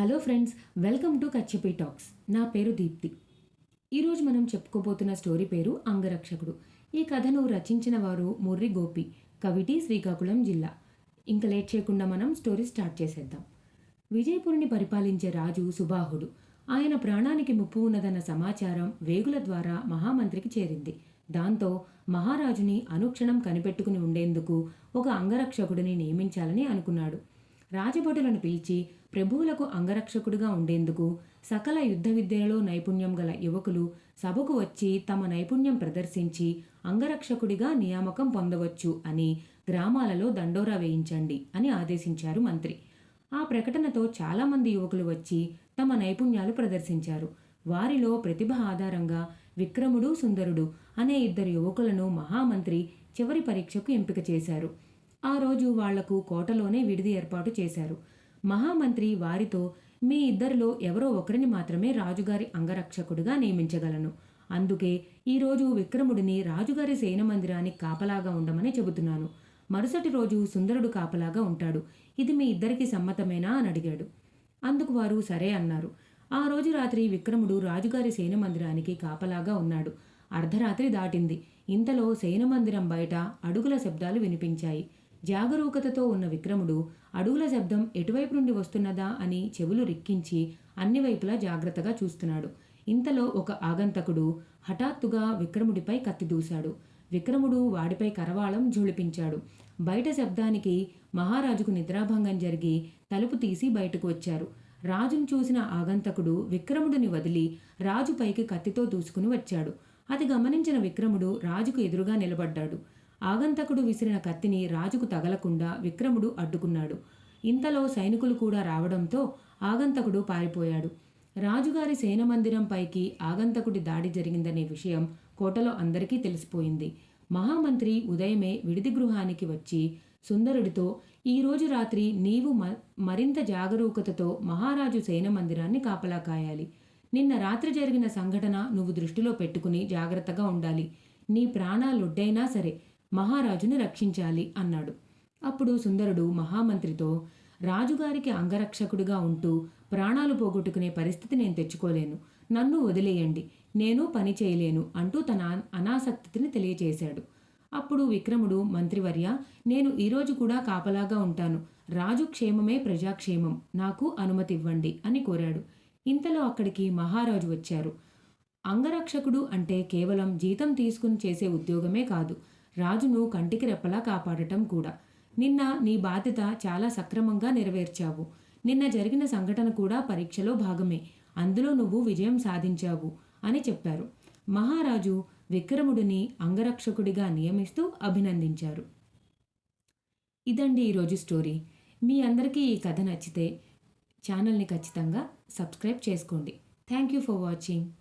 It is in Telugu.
Hello friends welcome to కచ్చిపి talks. నా పేరు దీప్తి. ఈరోజు మనం చెప్పుకోబోతున్న స్టోరీ పేరు అంగరక్షకుడు. ఈ కథను రచించిన వారు ముర్రి గోపి కవిటి శ్రీకాకుళం జిల్లా. ఇంకా లేట్ చేయకుండా మనం స్టోరీ స్టార్ట్ చేసేద్దాం. విజయపురిని పరిపాలించే రాజు సుబాహుడు. ఆయన ప్రాణానికి ముప్పు ఉన్నదన్న సమాచారం వేగుల ద్వారా మహామంత్రికి చేరింది. దాంతో మహారాజుని అనుక్షణం కనిపెట్టుకుని ఉండేందుకు ఒక అంగరక్షకుడిని నియమించాలని అనుకున్నాడు. రాజభటులను పిలిచి ప్రభువులకు అంగరక్షకుడిగా ఉండేందుకు సకల యుద్ధ విద్యలలో నైపుణ్యం గల యువకులు సభకు వచ్చి తమ నైపుణ్యం ప్రదర్శించి అంగరక్షకుడిగా నియామకం పొందవచ్చు అని గ్రామాలలో దండోరా వేయించండి అని ఆదేశించారు మంత్రి. ఆ ప్రకటనతో చాలామంది యువకులు వచ్చి తమ నైపుణ్యాలు ప్రదర్శించారు. వారిలో ప్రతిభ ఆధారంగా విక్రముడు సుందరుడు అనే ఇద్దరు యువకులను మహామంత్రి చివరి పరీక్షకు ఎంపిక చేశారు. ఆ రోజు వాళ్ళకు కోటలోనే విడిది ఏర్పాటు చేశారు. మహామంత్రి వారితో మీ ఇద్దరిలో ఎవరో ఒకరిని మాత్రమే రాజుగారి అంగరక్షకుడిగా నియమించగలను. అందుకే ఈరోజు విక్రముడిని రాజుగారి సేన మందిరానికి కాపలాగా ఉండమని చెబుతున్నాను. మరుసటి రోజు సుందరుడు కాపలాగా ఉంటాడు. ఇది మీ ఇద్దరికి సమ్మతమేనా అని అడిగాడు. అందుకు వారు సరే అన్నారు. ఆ రోజు రాత్రి విక్రముడు రాజుగారి సేన మందిరానికి కాపలాగా ఉన్నాడు. అర్ధరాత్రి దాటింది. ఇంతలో సేన మందిరం బయట అడుగుల శబ్దాలు వినిపించాయి. జాగరూకతతో ఉన్న విక్రముడు అడుగుల శబ్దం ఎటువైపు నుండి వస్తున్నదా అని చెవులు రిక్కించి అన్ని వైపులా జాగ్రత్తగా చూస్తున్నాడు. ఇంతలో ఒక ఆగంతకుడు హఠాత్తుగా విక్రముడిపై కత్తి దూశాడు. విక్రముడు వాడిపై కరవాళం జుళిపించాడు బయట శబ్దానికి మహారాజుకు నిద్రాభంగం జరిగి తలుపు తీసి బయటకు వచ్చారు. రాజును చూసిన ఆగంతకుడు విక్రముడిని వదిలి రాజుపైకి కత్తితో దూసుకుని వచ్చాడు. అది గమనించిన విక్రముడు రాజుకు ఎదురుగా నిలబడ్డాడు. ఆగంతకుడు విసిరిన కత్తిని రాజుకు తగలకుండా విక్రముడు అడ్డుకున్నాడు. ఇంతలో సైనికులు కూడా రావడంతో ఆగంతకుడు పారిపోయాడు. రాజుగారి సేన మందిరం పైకి ఆగంతకుడి దాడి జరిగిందనే విషయం కోటలో అందరికీ తెలిసిపోయింది. మహామంత్రి ఉదయమే విడిది గృహానికి వచ్చి సుందరుడితో ఈరోజు రాత్రి నీవు మ మరింత జాగరూకతతో మహారాజు సేన మందిరాన్ని కాపలా కాయాలి. నిన్న రాత్రి జరిగిన సంఘటన నువ్వు దృష్టిలో పెట్టుకుని జాగ్రత్తగా ఉండాలి. నీ ప్రాణాలొడ్డైనా సరే మహారాజుని రక్షించాలి అన్నాడు. అప్పుడు సుందరుడు మహామంత్రితో రాజుగారికి అంగరక్షకుడిగా ఉంటూ ప్రాణాలు పోగొట్టుకునే పరిస్థితి నేను తెచ్చుకోలేను. నన్ను వదిలేయండి. నేను పని చేయలేను అంటూ తన అనాసక్తిని తెలియచేశాడు. అప్పుడు విక్రముడు మంత్రివర్య నేను ఈరోజు కూడా కాపలాగా ఉంటాను. రాజు క్షేమమే ప్రజాక్షేమం. నాకు అనుమతి ఇవ్వండి అని కోరాడు. ఇంతలో అక్కడికి మహారాజు వచ్చారు. అంగరక్షకుడు అంటే కేవలం జీతం తీసుకుని చేసే ఉద్యోగమే కాదు. రాజును కంటికి రెప్పలా కాపాడటం కూడా. నిన్న నీ బాధ్యత చాలా సక్రమంగా నెరవేర్చావు. నిన్న జరిగిన సంఘటన కూడా పరీక్షలో భాగమే. అందులో నువ్వు విజయం సాధించావు అని చెప్పారు. మహారాజు విక్రముడిని అంగరక్షకుడిగా నియమిస్తూ అభినందించారు. ఇదండి ఈరోజు స్టోరీ. మీ అందరికీ ఈ కథ నచ్చితే ఛానల్ని ఖచ్చితంగా సబ్స్క్రైబ్ చేసుకోండి. Thank you for watching.